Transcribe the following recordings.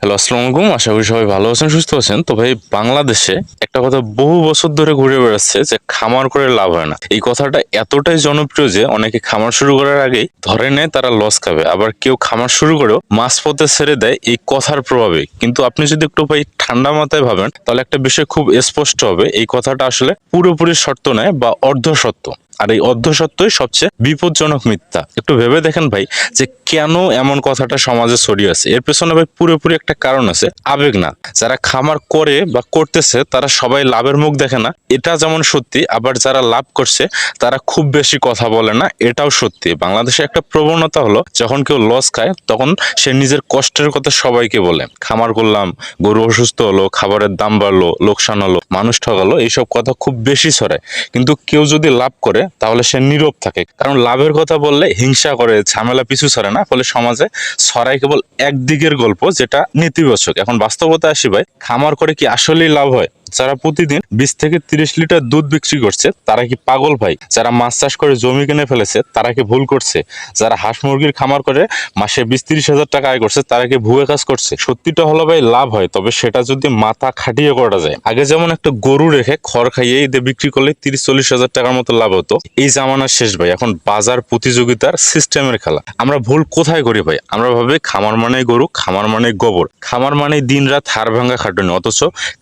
Hello, আসসালামু আলাইকুম। আশা করি সবাই ভালো আছেন, সুস্থ আছেন। তো ভাই, বাংলাদেশে একটা কথা বহু বছর ধরে ঘুরে বেড়াচ্ছে যে খামার করে লাভ হয় না। এই কথাটা এতটাই জনপ্রিয় যে অনেকে খামার শুরু করার আগেই ধরে নেয় তারা লস খাবে। আবার কেউ খামার শুরু করেও মাছ পথে ছেড়ে দেয় এই কথার প্রভাবে। কিন্তু আপনি যদি একটু ভাই ঠান্ডা মাথায় ভাবেন, তাহলে একটা বিষয় খুব স্পষ্ট হবে। এই কথাটা আসলে পুরোপুরি সত্য নয় বা অর্ধ সত্য আর এই অর্ধ সত্যই সবচেয়ে বিপজ্জনক মিথ্যা। একটু ভেবে দেখেন ভাই যে কেন এমন কথাটা সমাজে ছড়িয়ে আছে। এর পেছনে ভাই পুরোপুরি একটা কারণ আছে, আবেগ না। যারা খামার করে বা করতেছে, তারা সবাই লাভের মুখ দেখে না। এটা যেমন সত্যি, আবার যারা লাভ করছে, তারা খুব বেশি কথা বলে না। এটাও সত্যি। বাংলাদেশে একটা প্রবণতা হলো, যখন কেউ লস খায়, তখন সে নিজের কষ্টের কথা সবাইকে বলে। খামার করলাম, গরু অসুস্থ হলো, খাবারের দাম বাড়লো, লোকসান হলো, মানুষ ঠকালো, এইসব কথা খুব বেশি ছড়ায়। কিন্তু কেউ যদি লাভ করে তাহলে সে নীরব থাকে। কারণ লাভের কথা বললে হিংসা করে, ঝামেলা পিছু সরে না, ফলে সমাজে ছড়ায় কেবল একদিকের গল্প যেটা নেতিবাচক। এখন বাস্তবতা আসি ভাই, খামার করে কি আসলেই লাভ হয়? যারা প্রতিদিন বিশ থেকে তিরিশ লিটার দুধ বিক্রি করছে, তারা কি পাগল ভাই? যারা মাছ চাষ করে জমি কিনে ফেলেছে, তারা কি ভুল করছে? যারা হাঁস মুরগির খামার করে মাসে বিশ তিরিশ হাজার টাকা আয় করছে, তারা কি ভুয়ে কাজ করছে? সত্যিটা হলো ভাই, লাভ হয়, তবে সেটা যদি মাথা খাটিয়ে করা যায়। আগে যেমন একটা গরু রেখে খড় খাইয়ে ঈদে বিক্রি করলে তিরিশ চল্লিশ হাজার টাকার মতো লাভ হতো। এই জামানার শেষ ভাই, এখন বাজার প্রতিযোগিতার সিস্টেমের খেলা। আমরা ভুল কোথায় করি ভাই? আমরা ভাবি খামার মানে গরু, খামার মানে গোবর। খামার মানে দিন রাত হাড় ভাঙ্গা খাটুনি, অথচ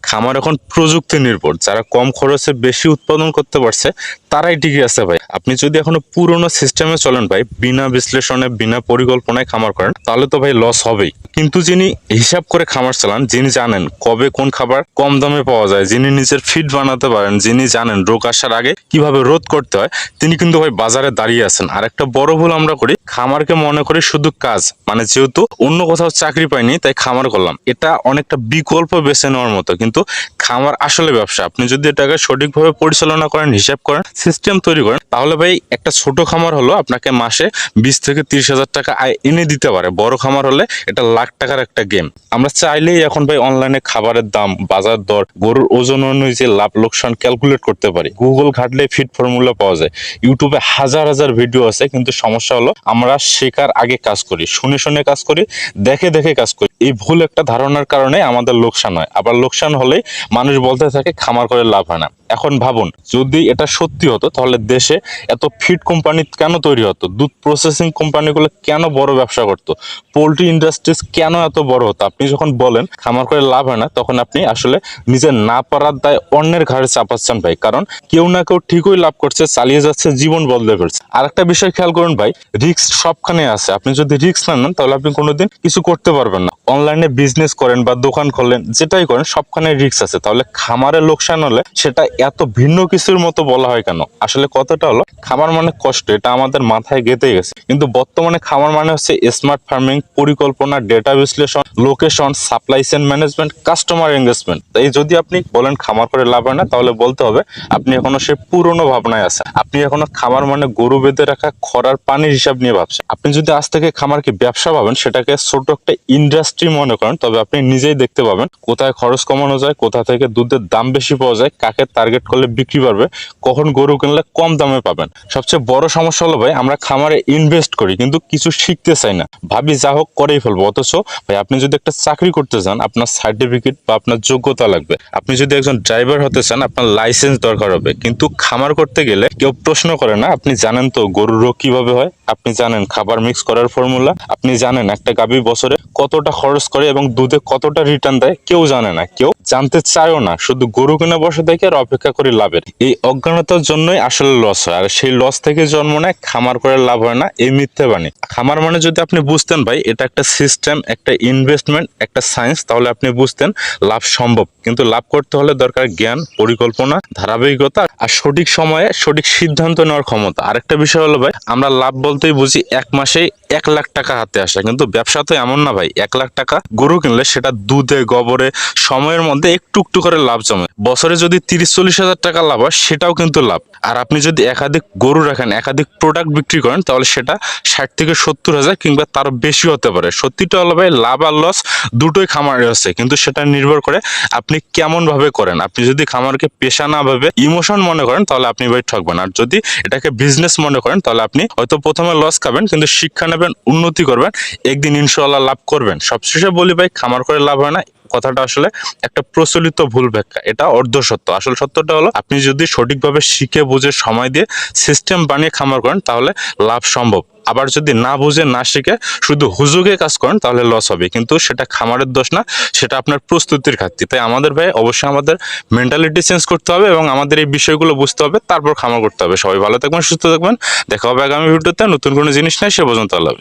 খামার এখন প্রযুক্তি নির্ভর যারা কম খরচে বেশি উৎপাদন করতে পারছে তারাই টিকে আছে ভাই। আপনি যদি এখনও পুরোনো সিস্টেমে চলেন ভাই, বিনা বিশ্লেষণে, বিনা পরিকল্পনায় খামার করেন, তাহলে তো ভাই লস হবেই। কিন্তু যিনি হিসাব করে খামার চালান, যিনি জানেন কবে কোন খাবার কম দামে পাওয়া যায়, যিনি নিজের ফিড বানাতে পারেন, যিনি জানেন রোগ আসার আগে কীভাবে রোধ করতে হয়, তিনি কিন্তু ভাই বাজারে দাঁড়িয়ে আছেন। আর একটা বড় ভুল আমরা করি, খামারকে মনে করি শুধু কাজ মানে যেহেতু অন্য কোথাও চাকরি পাইনি, তাই খামার করলাম। এটা অনেকটা বিকল্প বেছে নেওয়ার মতো, কিন্তু খামার আসলে ব্যবসা। আপনি যদি এটাকে সঠিকভাবে পরিচালনা করেন, হিসাব করেন সিস্টেম তৈরি করেন, তাহলে ভাই একটা ছোট খামার হলো আপনাকে মাসে বিশ থেকে তিরিশ হাজার টাকা আয় এনে দিতে পারে। বড় খামার হলে এটা লাখ টাকার একটা গেম আমরা চাইলেই এখন ভাই অনলাইনে খাবারের দাম, বাজার দর, গরুর ওজন অনুযায়ী লাভ লোকসান ক্যালকুলেট করতে পারি। গুগল ঘাটলে ফিট ফর্মুলা পাওয়া যায়। ইউটিউবে হাজার হাজার ভিডিও আছে, কিন্তু সমস্যা হলো আমরা শেখার আগে কাজ করি, শুনে শুনে কাজ করি, দেখে দেখে কাজ করি। এই ভুল একটা ধারণার কারণে আমাদের লোকসান হয়। আবার লোকসান হলেই মানুষ বলতে থাকে, খামার করে লাভ হয় না। এখন ভাবুন, যদি এটা সত্যি হতো, তাহলে দেশে এত ফিড কোম্পানি কেন তৈরি হতো? দুধ প্রসেসিং কোম্পানিগুলো কেন বড় ব্যবসা করতো? পোলট্রি ইন্ডাস্ট্রিজ কেন এত বড় হতো? আপনি যখন বলেন, খামার করে লাভ হয় না, তখন আপনি আসলে নিজের না পারার দায় অন্যের ঘাড়ে চাপাচ্ছেন ভাই। কারণ কেউ না কেউ ঠিকই লাভ করছে, চালিয়ে যাচ্ছে, জীবন বদলে ফেলছে। আর একটা বিষয় খেয়াল করুন ভাই রিস্ক সবখানে আছে। আপনি যদি রিস্ক না নেন, তাহলে আপনি কোনোদিন কিছু করতে পারবেন না। অনলাইনে বিজনেস করেন বা দোকান খোলেন, যেটাই করেন, সবখানে রিস্ক আছে। তাহলে খামারে লোকসান হলে সেটা এত ভিন্ন কিছুর মতো বলা হয় কেন? আসলে কতটা হলো, খামার মানে কষ্ট, এটা আমাদের মাথায় গেঁথে গেছে। কিন্তু বর্তমানে খামার মানে হচ্ছে স্মার্ট ফার্মিং পরিকল্পনা ডেটা বিশ্লেষণ location supply chain management customer engagement তাই যদি আপনি বলেন খামার করে লাভ হয় না, তাহলে বলতে হবে, আপনি এখনও সে পুরনো ভাবনায় আছেন। আপনি এখনও খামার মানে গরু বেঁধে রাখা খরার পানির হিসাব নিয়ে ভাবছেন। আপনি যদি আজ থেকে খামারকে ব্যবসা ভাবেন, সেটাকে ছোট একটা ইন্ডাস্ট্রি মনে করেন, তবে আপনি নিজেই দেখতে পাবেন কোথায় খরচ কমানো যায়, কোথা থেকে দুধের দাম বেশি পাওয়া যায়, কাকে টার্গেট করলে বিক্রি পারবে কখন গরু কিনলে কম দামে পাবেন। সবচেয়ে বড় সমস্যা হলো ভাই, আমরা খামারে ইনভেস্ট করি, কিন্তু কিছু শিখতে চাই না। ভাবি যা হোক করেই ফেলব, অথচ ভাই, আপনি যদি একটা চাকরি করতে চান, আপনার সার্টিফিকেট বা আপনার যোগ্যতা লাগবে। আপনি যদি একজন ড্রাইভার হতে চান, আপনার লাইসেন্স দরকার হবে। কিন্তু খামার করতে গেলে কেউ প্রশ্ন করে না, আপনি জানেন তো গরুর রোগ কীভাবে হয়? আপনি জানেন খাবার মিক্স করার ফর্মুলা আপনি জানেন একটা গাভী বছরে কতটা খরচ করে এবং দুধে কতটা রিটার্ন দেয়। কেউ জানে না, কেউ জানতে চায়ও না। শুধু গরু কিনে বসে দেখে আর অপেক্ষা করে লাভের। এই অজ্ঞানতার জন্যই আসলে লস হয়। আর সেই লস থেকে জন্ম নেয়, খামার করে লাভ হয় না, এই মিথ্যে বাণী। খামার মানে যদি আপনি বুঝতেন ভাই, এটা একটা সিস্টেম একটা ইনভেস্টমেন্ট একটা সায়েন্স তাহলে আপনি বুঝতেন লাভ সম্ভব। কিন্তু লাভ করতে হলে দরকার জ্ঞান, পরিকল্পনা, ধারাবাহিকতা আর সঠিক সময়ে সঠিক সিদ্ধান্ত নেওয়ার ক্ষমতা। আরেকটা বিষয় হলো ভাই, আমরা লাভ বলতেই বুঝি এক মাসেই এক লাখ টাকা হাতে আসে। কিন্তু ব্যবসা তো এমন না ভাই, এক লাখ টাকা গরু কিনলে সেটা দুধে, গোবরে, সময়ের মধ্যে একটু একটু করে লাভ জমে। বছরে যদি তিরিশ চল্লিশ হাজার টাকা লাভ হয়, সেটাও কিন্তু লাভ। আর আপনি যদি একাধিক গরু রাখেন, একাধিক প্রোডাক্ট বিক্রি করেন, তাহলে সেটা ষাট থেকে সত্তর হাজার কিংবা তারও বেশি হতে পারে। সত্যিটা হলো ভাই, লাভ আর লস দুটোই খামারে আছে, কিন্তু সেটা নির্ভর করে আপনি কেমন ভাবে করেন। আপনি যদি খামারকে পেশা না ভাবে ইমোশন মনে করেন, তাহলে আপনি ভাই ঠকবেন। আর যদি এটাকে বিজনেস মনে করেন, তাহলে আপনি হয়তো প্রথমে সময় লস খাবেন, কিন্তু শিক্ষা নেবেন, উন্নতি করবেন, একদিন ইনশাল্লাহ লাভ করবেন। সবশেষে বলি ভাই, খামার করে লাভ হয় না, কথাটা আসলে একটা প্রচলিত ভুল ব্যাখ্যা, এটা অর্ধ সত্য আসল সত্যটা হলো, আপনি যদি সঠিকভাবে শিখে বুঝে সময় দিয়ে সিস্টেম বানিয়ে খামার করেন, তাহলে লাভ সম্ভব। আবার যদি না বুঝে, না শিখে শুধু হুজুগে কাজ করেন, তাহলে লস হবে। কিন্তু সেটা খামারের দোষ না, সেটা আপনার প্রস্তুতির ঘাটতি। তাই আমাদের ভাই অবশ্যই আমাদের মেন্টালিটি চেঞ্জ করতে হবে এবং আমাদের এই বিষয়গুলো বুঝতে হবে, তারপর খামার করতে হবে। সবাই ভালো থাকবেন, সুস্থ থাকবেন। দেখা হবে আগামী ভিডিওতে নতুন কোনো জিনিস নেই, সে পর্যন্ত আল্লাহ